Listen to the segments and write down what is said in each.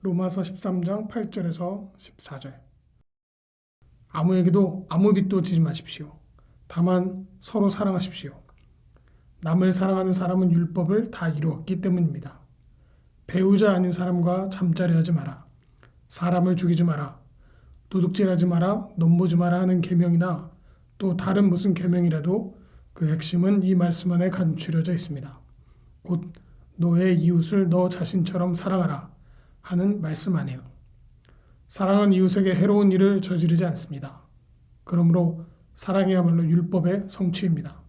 로마서 13장 8절에서 14절. 아무에게도 아무 빚도 지지 마십시오. 다만 서로 사랑하십시오. 남을 사랑하는 사람은 율법을 다 이루었기 때문입니다. 배우자 아닌 사람과 잠자리하지 마라. 사람을 죽이지 마라. 도둑질하지 마라. 넘보지 마라 하는 계명이나 또 다른 무슨 계명이라도 그 핵심은 이 말씀 안에 간추려져 있습니다. 곧 너의 이웃을 너 자신처럼 사랑하라 하는 말씀 안에요. 사랑은 이웃에게 해로운 일을 저지르지 않습니다. 그러므로 사랑이야말로 율법의 성취입니다.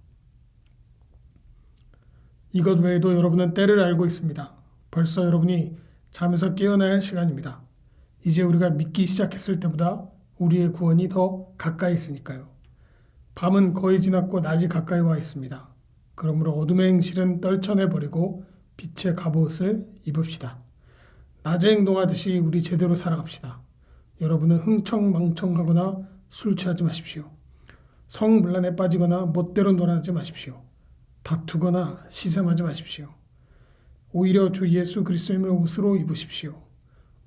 이것 외에도 여러분은 때를 알고 있습니다. 벌써 여러분이 잠에서 깨어나야 할 시간입니다. 이제 우리가 믿기 시작했을 때보다 우리의 구원이 더 가까이 있으니까요. 밤은 거의 지났고 낮이 가까이 와 있습니다. 그러므로 어둠의 행실은 떨쳐내버리고 빛의 갑옷을 입읍시다. 낮에 행동하듯이 우리 제대로 살아갑시다. 여러분은 흥청망청하거나 술 취하지 마십시오. 성문란에 빠지거나 멋대로 놀아나지 마십시오. 다투거나 시샘하지 마십시오. 오히려 주 예수 그리스도님을 옷으로 입으십시오.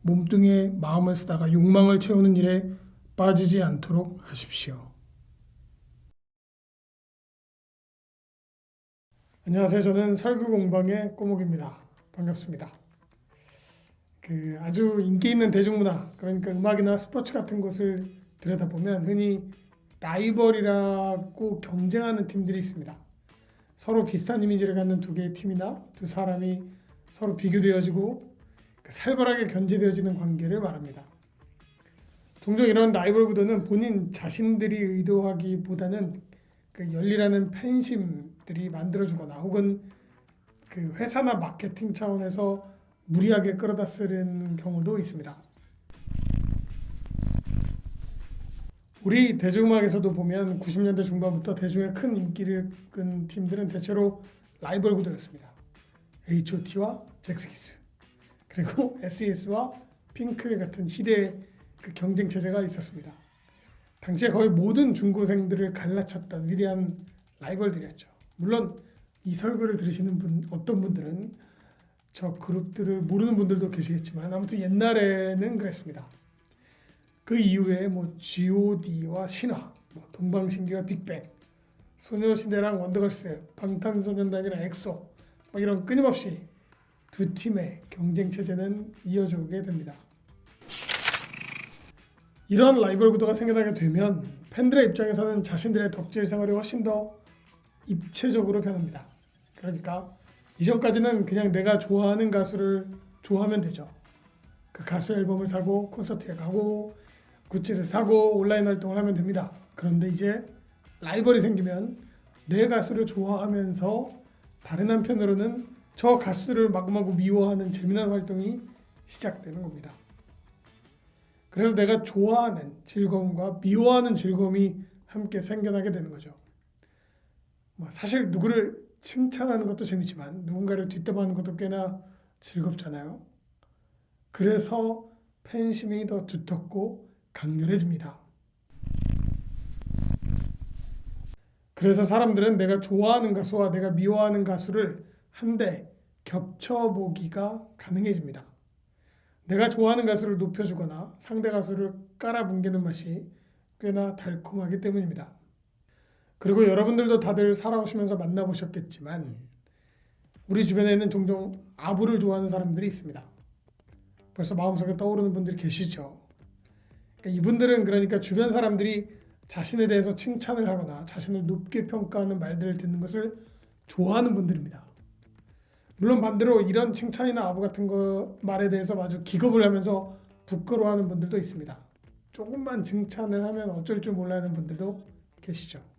몸뚱이에 마음을 쓰다가 욕망을 채우는 일에 빠지지 않도록 하십시오. 안녕하세요. 저는 설교 공방의 꼬목입니다. 반갑습니다. 그 아주 인기 있는 대중문화 그러니까 음악이나 스포츠 같은 것을 들여다보면 흔히 라이벌이라고 경쟁하는 팀들이 있습니다. 서로 비슷한 이미지를 갖는 두 개의 팀이나 두 사람이 서로 비교되어지고 그 살벌하게 견제되어지는 관계를 말합니다. 종종 이런 라이벌 구도는 본인 자신들이 의도하기보다는 그 열리라는 팬심들이 만들어주거나 혹은 그 회사나 마케팅 차원에서 무리하게 끌어다 쓰는 경우도 있습니다. 우리 대중음악에서도 보면 90년대 중반부터 대중의 큰 인기를 끈 팀들은 대체로 라이벌 구도였습니다. H.O.T와 잭스키스 그리고 S.E.S와 핑크 같은 희대의 그 경쟁 체제가 있었습니다. 당시에 거의 모든 중고생들을 갈라쳤던 위대한 라이벌들이었죠. 물론 이 설교를 들으시는 분 어떤 분들은 저 그룹들을 모르는 분들도 계시겠지만 아무튼 옛날에는 그랬습니다. 그 이후에 뭐 G.O.D와 신화, 뭐 동방신기와 빅뱅, 소녀시대랑 원더걸스, 방탄소년단이랑 엑소 뭐 이런 끊임없이 두 팀의 경쟁 체제는 이어져 오게 됩니다. 이런 라이벌 구도가 생겨나게 되면 팬들의 입장에서는 자신들의 덕질 생활이 훨씬 더 입체적으로 변합니다. 그러니까 이전까지는 그냥 내가 좋아하는 가수를 좋아하면 되죠. 그 가수 앨범을 사고 콘서트에 가고 굿즈를 사고 온라인 활동을 하면 됩니다. 그런데 이제 라이벌이 생기면 내 가수를 좋아하면서 다른 한편으로는 저 가수를 마구마구 미워하는 재미난 활동이 시작되는 겁니다. 그래서 내가 좋아하는 즐거움과 미워하는 즐거움이 함께 생겨나게 되는 거죠. 뭐 사실 누구를 칭찬하는 것도 재미지만 누군가를 뒷담화하는 것도 꽤나 즐겁잖아요. 그래서 팬심이 더 두텁고 강렬해집니다. 그래서 사람들은 내가 좋아하는 가수와 내가 미워하는 가수를 한데 겹쳐보기가 가능해집니다. 내가 좋아하는 가수를 높여주거나 상대 가수를 깔아뭉개는 맛이 꽤나 달콤하기 때문입니다. 그리고 여러분들도 다들 살아오시면서 만나보셨겠지만 우리 주변에는 종종 아부를 좋아하는 사람들이 있습니다. 벌써 마음속에 떠오르는 분들이 계시죠. 그러니까 이분들은 그러니까 주변 사람들이 자신에 대해서 칭찬을 하거나 자신을 높게 평가하는 말들을 듣는 것을 좋아하는 분들입니다. 물론 반대로 이런 칭찬이나 아부 같은 거 말에 대해서 아주 기겁을 하면서 부끄러워하는 분들도 있습니다. 조금만 칭찬을 하면 어쩔 줄 몰라하는 분들도 계시죠.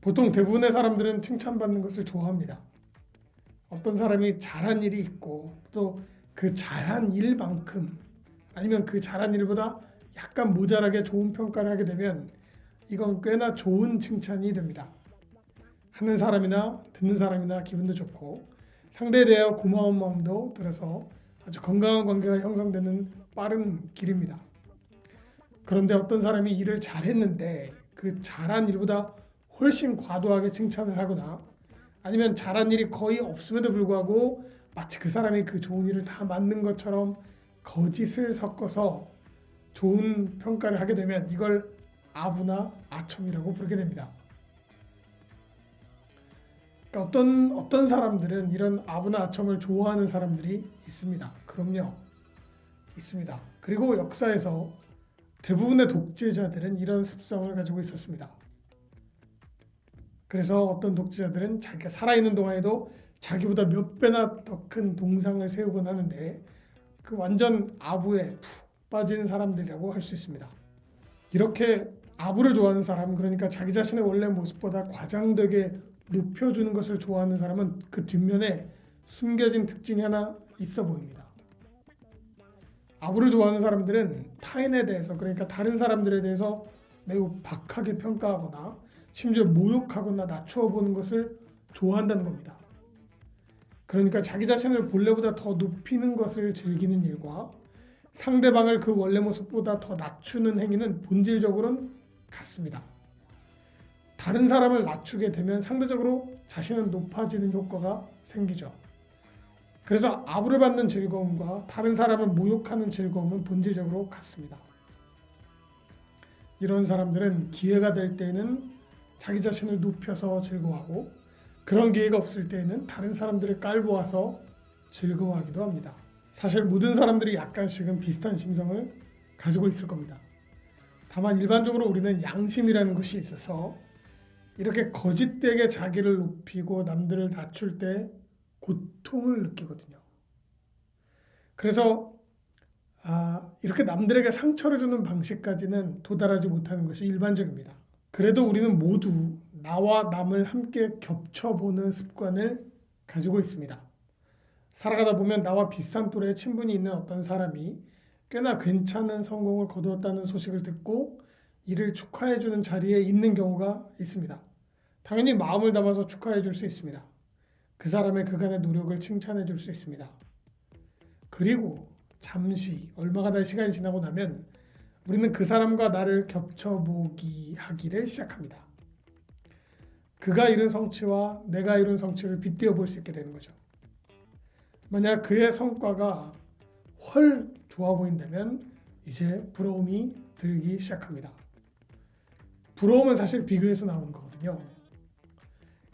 보통 대부분의 사람들은 칭찬받는 것을 좋아합니다. 어떤 사람이 잘한 일이 있고 또 그 잘한 일만큼 아니면 그 잘한 일보다 약간 모자라게 좋은 평가를 하게 되면 이건 꽤나 좋은 칭찬이 됩니다. 하는 사람이나 듣는 사람이나 기분도 좋고 상대에 대하여 고마운 마음도 들어서 아주 건강한 관계가 형성되는 빠른 길입니다. 그런데 어떤 사람이 일을 잘했는데 그 잘한 일보다 훨씬 과도하게 칭찬을 하거나 아니면 잘한 일이 거의 없음에도 불구하고 마치 그 사람이 그 좋은 일을 다 만든 것처럼 거짓을 섞어서 좋은 평가를 하게 되면 이걸 아부나 아첨이라고 부르게 됩니다. 그러니까 어떤 어떤 사람들은 이런 아부나 아첨을 좋아하는 사람들이 있습니다. 그럼요, 있습니다. 그리고 역사에서 대부분의 독재자들은 이런 습성을 가지고 있었습니다. 그래서 어떤 독재자들은 자기가 살아있는 동안에도 자기보다 몇 배나 더 큰 동상을 세우곤 하는데 그 완전 아부에 푹 빠진 사람들이라고 할 수 있습니다. 이렇게 아부를 좋아하는 사람, 그러니까 자기 자신의 원래 모습보다 과장되게 높여주는 것을 좋아하는 사람은 그 뒷면에 숨겨진 특징이 하나 있어 보입니다. 아부를 좋아하는 사람들은 타인에 대해서 그러니까 다른 사람들에 대해서 매우 박하게 평가하거나 심지어 모욕하거나 낮추어 보는 것을 좋아한다는 겁니다. 그러니까 자기 자신을 본래보다 더 높이는 것을 즐기는 일과 상대방을 그 원래 모습보다 더 낮추는 행위는 본질적으로는 같습니다. 다른 사람을 낮추게 되면 상대적으로 자신은 높아지는 효과가 생기죠. 그래서 아부를 받는 즐거움과 다른 사람을 모욕하는 즐거움은 본질적으로 같습니다. 이런 사람들은 기회가 될 때는 자기 자신을 높여서 즐거워하고 그런 기회가 없을 때에는 다른 사람들을 깔보아서 즐거워하기도 합니다. 사실 모든 사람들이 약간씩은 비슷한 심성을 가지고 있을 겁니다. 다만 일반적으로 우리는 양심이라는 것이 있어서 이렇게 거짓되게 자기를 높이고 남들을 낮출 때 고통을 느끼거든요. 그래서 아, 이렇게 남들에게 상처를 주는 방식까지는 도달하지 못하는 것이 일반적입니다. 그래도 우리는 모두 나와 남을 함께 겹쳐보는 습관을 가지고 있습니다. 살아가다 보면 나와 비슷한 또래의 친분이 있는 어떤 사람이 꽤나 괜찮은 성공을 거두었다는 소식을 듣고 이를 축하해 주는 자리에 있는 경우가 있습니다. 당연히 마음을 담아서 축하해 줄 수 있습니다. 그 사람의 그간의 노력을 칭찬해 줄 수 있습니다. 그리고 잠시 얼마가 날 시간이 지나고 나면 우리는 그 사람과 나를 겹쳐보기 하기를 시작합니다. 그가 이룬 성취와 내가 이룬 성취를 빗대어 볼 수 있게 되는 거죠. 만약 그의 성과가 헐 좋아 보인다면 이제 부러움이 들기 시작합니다. 부러움은 사실 비교해서 나오는 거거든요.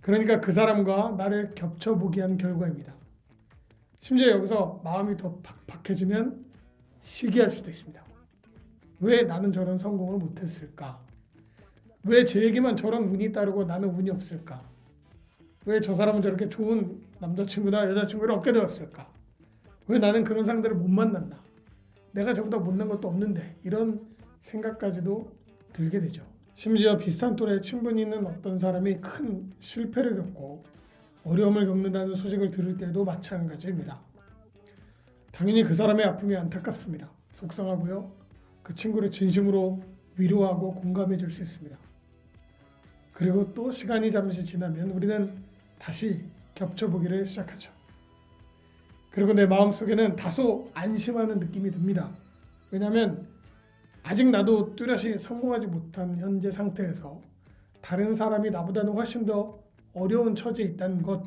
그러니까 그 사람과 나를 겹쳐보게 한 결과입니다. 심지어 여기서 마음이 더 팍팍해지면 시기할 수도 있습니다. 왜 나는 저런 성공을 못했을까? 왜 제에게만 저런 운이 따르고 나는 운이 없을까? 왜 저 사람은 저렇게 좋은 남자친구나 여자친구를 얻게 되었을까? 왜 나는 그런 상대를 못 만났나? 내가 저보다 못난 것도 없는데 이런 생각까지도 들게 되죠. 심지어 비슷한 또래 친분이 있는 어떤 사람이 큰 실패를 겪고 어려움을 겪는다는 소식을 들을 때도 마찬가지입니다. 당연히 그 사람의 아픔이 안타깝습니다. 속상하고요. 그 친구를 진심으로 위로하고 공감해 줄 수 있습니다. 그리고 또 시간이 잠시 지나면 우리는 다시 겹쳐보기를 시작하죠. 그리고 내 마음속에는 다소 안심하는 느낌이 듭니다. 왜냐하면 아직 나도 뚜렷이 성공하지 못한 현재 상태에서 다른 사람이 나보다는 훨씬 더 어려운 처지에 있다는 것.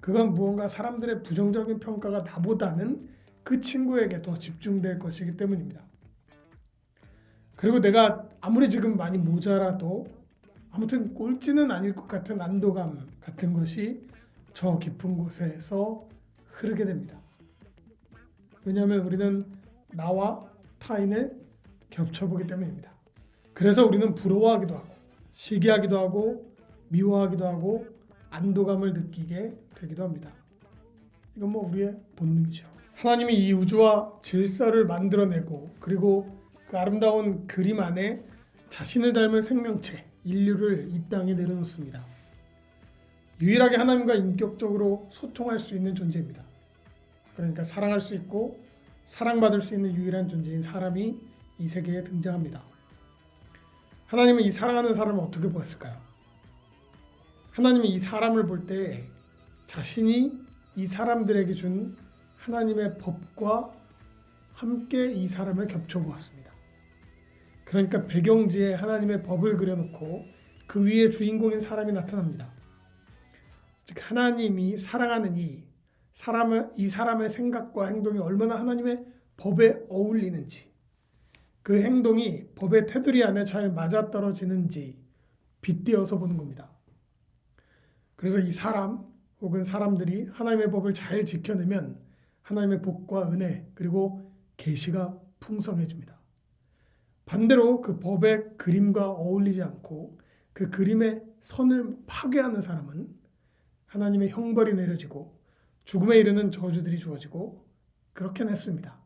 그건 무언가 사람들의 부정적인 평가가 나보다는 그 친구에게 더 집중될 것이기 때문입니다. 그리고 내가 아무리 지금 많이 모자라도 아무튼 꼴찌는 아닐 것 같은 안도감 같은 것이 저 깊은 곳에서 흐르게 됩니다. 왜냐하면 우리는 나와 타인을 겹쳐보기 때문입니다. 그래서 우리는 부러워하기도 하고 시기하기도 하고 미워하기도 하고 안도감을 느끼게 되기도 합니다. 이건 뭐 우리의 본능이죠. 하나님이 이 우주와 질서를 만들어내고 그리고 그 아름다운 그림 안에 자신을 닮은 생명체 인류를 이 땅에 내려놓습니다. 유일하게 하나님과 인격적으로 소통할 수 있는 존재입니다. 그러니까 사랑할 수 있고 사랑받을 수 있는 유일한 존재인 사람이 이 세계에 등장합니다. 하나님은 이 사랑하는 사람을 어떻게 보았을까요? 하나님은 이 사람을 볼 때 자신이 이 사람들에게 준 하나님의 법과 함께 이 사람을 겹쳐 보았습니다. 그러니까 배경지에 하나님의 법을 그려놓고 그 위에 주인공인 사람이 나타납니다. 즉 하나님이 사랑하는 이 사람의 이 사람의 생각과 행동이 얼마나 하나님의 법에 어울리는지 그 행동이 법의 테두리 안에 잘 맞아떨어지는지 빗대어서 보는 겁니다. 그래서 이 사람 혹은 사람들이 하나님의 법을 잘 지켜내면 하나님의 복과 은혜 그리고 계시가 풍성해집니다. 반대로 그 법의 그림과 어울리지 않고 그 그림의 선을 파괴하는 사람은 하나님의 형벌이 내려지고 죽음에 이르는 저주들이 주어지고 그렇게 냈습니다.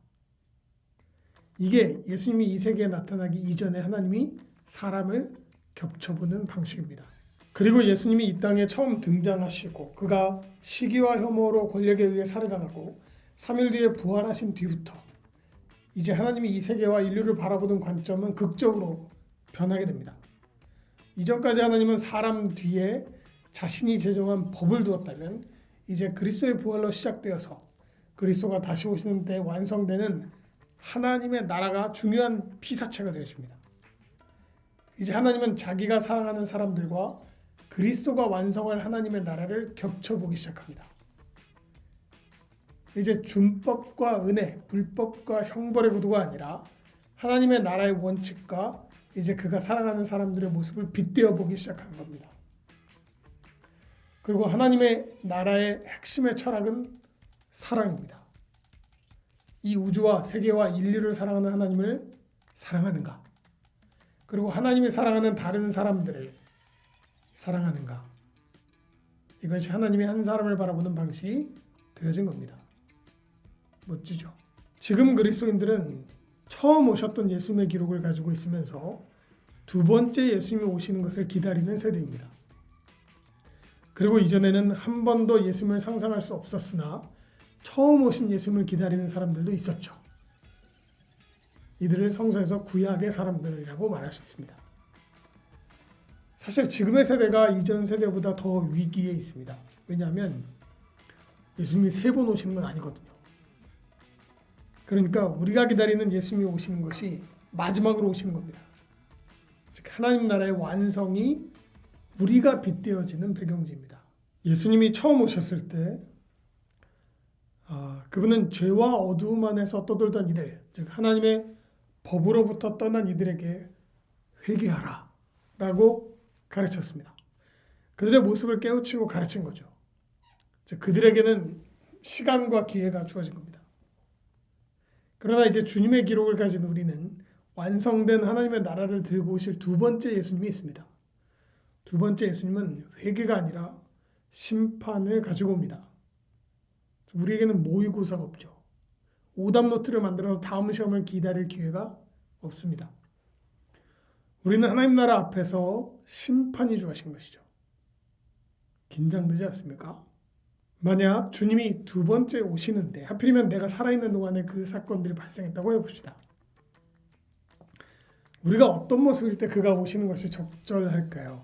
이게 예수님이 이 세계에 나타나기 이전에 하나님이 사람을 겹쳐보는 방식입니다. 그리고 예수님이 이 땅에 처음 등장하시고 그가 시기와 혐오로 권력에 의해 살해당하고 3일 뒤에 부활하신 뒤부터 이제 하나님이 이 세계와 인류를 바라보는 관점은 극적으로 변하게 됩니다. 이전까지 하나님은 사람 뒤에 자신이 제정한 법을 두었다면 이제 그리스도의 부활로 시작되어서 그리스도가 다시 오시는 때 완성되는 하나님의 나라가 중요한 피사체가 되어집니다. 이제 하나님은 자기가 사랑하는 사람들과 그리스도가 완성할 하나님의 나라를 겹쳐보기 시작합니다. 이제 준법과 은혜, 불법과 형벌의 구도가 아니라 하나님의 나라의 원칙과 이제 그가 사랑하는 사람들의 모습을 빗대어 보기 시작하는 겁니다. 그리고 하나님의 나라의 핵심의 철학은 사랑입니다. 이 우주와 세계와 인류를 사랑하는 하나님을 사랑하는가? 그리고 하나님이 사랑하는 다른 사람들을 사랑하는가? 이것이 하나님이 한 사람을 바라보는 방식이 되어진 겁니다. 멋지죠? 지금 그리스도인들은 처음 오셨던 예수님의 기록을 가지고 있으면서 두 번째 예수님이 오시는 것을 기다리는 세대입니다. 그리고 이전에는 한 번도 예수님을 상상할 수 없었으나 처음 오신 예수님을 기다리는 사람들도 있었죠. 이들을 성서에서 구약의 사람들이라고 말할 수 있습니다. 사실 지금의 세대가 이전 세대보다 더 위기에 있습니다. 왜냐하면 예수님이 세 번 오시는 건 아니거든요. 그러니까 우리가 기다리는 예수님이 오시는 것이 마지막으로 오시는 겁니다. 즉 하나님 나라의 완성이 우리가 빗대어지는 배경지입니다. 예수님이 처음 오셨을 때 아, 그분은 죄와 어두움 안에서 떠돌던 이들, 즉 하나님의 법으로부터 떠난 이들에게 회개하라 라고 가르쳤습니다. 그들의 모습을 깨우치고 가르친 거죠. 즉 그들에게는 시간과 기회가 주어진 겁니다. 그러나 이제 주님의 기록을 가진 우리는 완성된 하나님의 나라를 들고 오실 두 번째 예수님이 있습니다. 두 번째 예수님은 회개가 아니라 심판을 가지고 옵니다. 우리에게는 모의고사가 없죠. 오답 노트를 만들어서 다음 시험을 기다릴 기회가 없습니다. 우리는 하나님 나라 앞에서 심판이 주어진 것이죠. 긴장되지 않습니까? 만약 주님이 두 번째 오시는데 하필이면 내가 살아있는 동안에 그 사건들이 발생했다고 해봅시다. 우리가 어떤 모습일 때 그가 오시는 것이 적절할까요?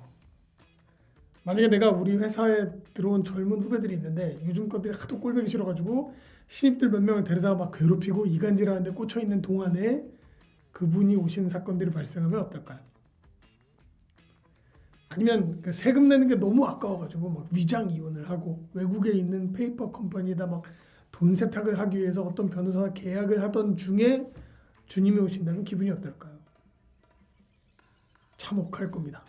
만약에 내가 우리 회사에 들어온 젊은 후배들이 있는데 요즘 것들이 하도 꼴보기 싫어가지고 신입들 몇 명을 데려다 막 괴롭히고 이간질하는데 꽂혀 있는 동안에 그분이 오시는 사건들이 발생하면 어떨까요? 아니면 그 세금 내는 게 너무 아까워가지고 막 위장 이혼을 하고 외국에 있는 페이퍼 컴퍼니에다 막 돈 세탁을 하기 위해서 어떤 변호사 계약을 하던 중에 주님이 오신다면 기분이 어떨까요? 참혹할 겁니다.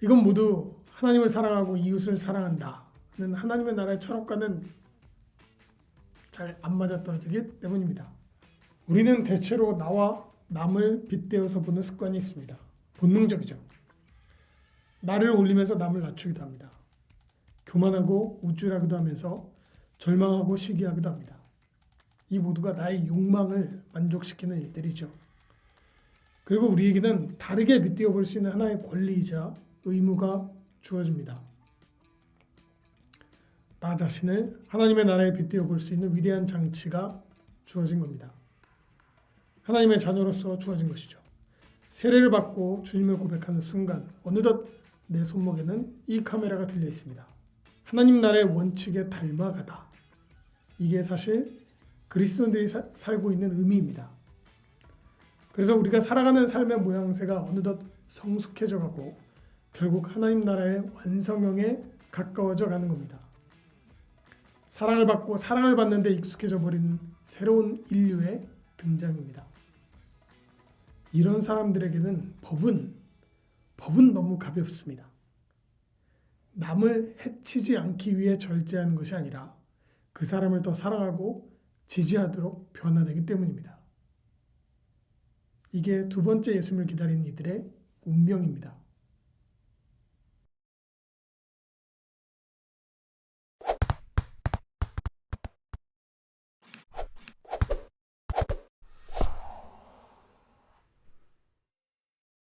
이건 모두 하나님을 사랑하고 이웃을 사랑한다는 하나님의 나라의 철학과는 잘 안 맞아떨어지기 때문입니다. 우리는 대체로 나와 남을 빗대어서 보는 습관이 있습니다. 본능적이죠. 나를 올리면서 남을 낮추기도 합니다. 교만하고 우쭐하기도 하면서 절망하고 시기하기도 합니다. 이 모두가 나의 욕망을 만족시키는 일들이죠. 그리고 우리에게는 다르게 빗대어 볼 수 있는 하나의 권리이자 의무가 주어집니다. 나 자신을 하나님의 나라에 빗대어 볼 수 있는 위대한 장치가 주어진 겁니다. 하나님의 자녀로서 주어진 것이죠. 세례를 받고 주님을 고백하는 순간 어느덧 내 손목에는 이 카메라가 들려 있습니다. 하나님 나라의 원칙에 닮아가다. 이게 사실 그리스도인들이 사, 살고 있는 의미입니다. 그래서 우리가 살아가는 삶의 모양새가 어느덧 성숙해져 가고 결국 하나님 나라의 완성형에 가까워져 가는 겁니다. 사랑을 받고 사랑을 받는데 익숙해져 버린 새로운 인류의 등장입니다. 이런 사람들에게는 법은 법은 너무 가볍습니다. 남을 해치지 않기 위해 절제하는 것이 아니라 그 사람을 더 사랑하고 지지하도록 변화되기 때문입니다. 이게 두 번째 예수님을 기다리는 이들의 운명입니다.